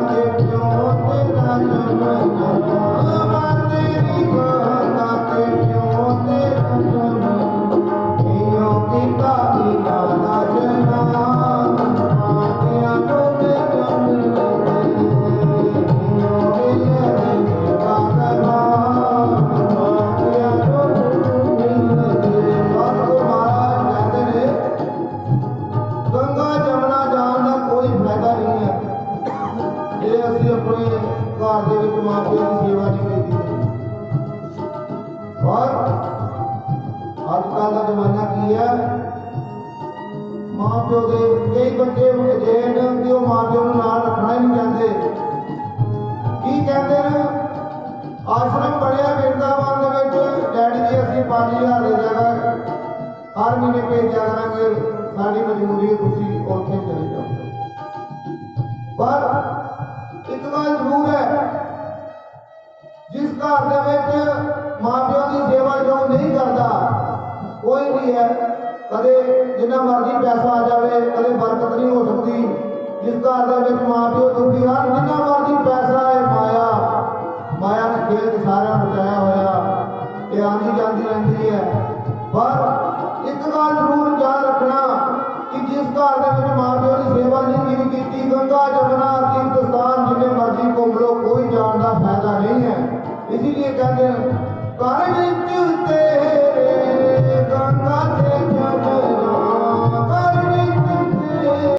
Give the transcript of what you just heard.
Amen. ਜੇ ਅਸੀਂ ਆਪਣੇ ਘਰ ਦੇ ਵਿੱਚ ਮਾਂ ਪਿਓ ਦੀ ਸੇਵਾ ਨਹੀਂ ਕੀਤੀ ਔਰ ਅੱਜ ਕੱਲ੍ਹ ਦਾ ਜ਼ਮਾਨਾ ਕੀ ਹੈ? ਮਾਂ ਪਿਓ ਦੇ ਕਈ ਬੱਚੇ ਜਿਹੜੇ ਨੇ ਕਿ ਉਹ ਮਾਂ ਪਿਓ ਨੂੰ ਨਾਲ ਰੱਖਣਾ ਹੀ ਨਹੀਂ ਚਾਹੁੰਦੇ। ਕੀ ਕਹਿੰਦੇ ਨੇ? ਆਸ਼ਰਮ ਬਣਿਆ ਬਿਰਦਾਵਨ ਦੇ ਵਿੱਚ। ਡੈਡੀ ਜੀ, ਅਸੀਂ 5000 ਦੇ ਜਗ੍ਹਾ ਹਰ ਮਹੀਨੇ ਭੇਜਿਆ ਕਰਾਂਗੇ। ਸਾਡੀ ਮਜਬੂਰੀ ਤੁਸੀਂ ਉੱਥੇ ਚਲੇ ਜਾਓ। ਪਰ ਇੱਕ ਗੱਲ ਜ਼ਰੂਰ ਹੈ ਜਿਸ ਘਰ ਦੇ ਵਿੱਚ ਮਾਪਿਆਂ ਦੀ ਸੇਵਾ ਜੋ ਨਹੀਂ ਕਰਦਾ, ਕੋਈ ਵੀ ਹੈ, ਕਦੇ ਜਿੰਨਾ ਮਰਜ਼ੀ ਪੈਸਾ ਆ ਜਾਵੇ, ਕਦੇ ਬਰਕਤ ਨਹੀਂ ਹੋ ਸਕਦੀ। ਜਿਸ ਘਰ ਦੇ ਵਿੱਚ ਮਾਪਿਓ ਦੁਖੀ ਹਨ, ਜਿੰਨਾ ਮਰਜ਼ੀ ਪੈਸਾ ਹੈ, ਮਾਇਆ ਮਾਇਆ ਨੇ ਖੇਤ ਸਾਰਿਆਂ ਨੂੰ ਹੋਇਆ, ਇਹ ਆਂਦੀ ਜਾਂਦੀ ਰਹਿੰਦੀ ਹੈ। ਪਰ ਇੱਕ ਗੱਲ ਜ਼ਰੂਰ ਯਾਦ ਰੱਖਣਾ ਕਿ ਜਿਸ ਘਰ ਦੇ ਵਿੱਚ ਮਾਪਿਓ ਦੀ ਸੇਵਾ ਨਹੀਂ ਕੀਤੀ ਗੰਗਾ ਜਮਨਾ ਤੀਰਥ ਜਿੰਨੇ ਮਰਜ਼ੀ ਕਾਰਨ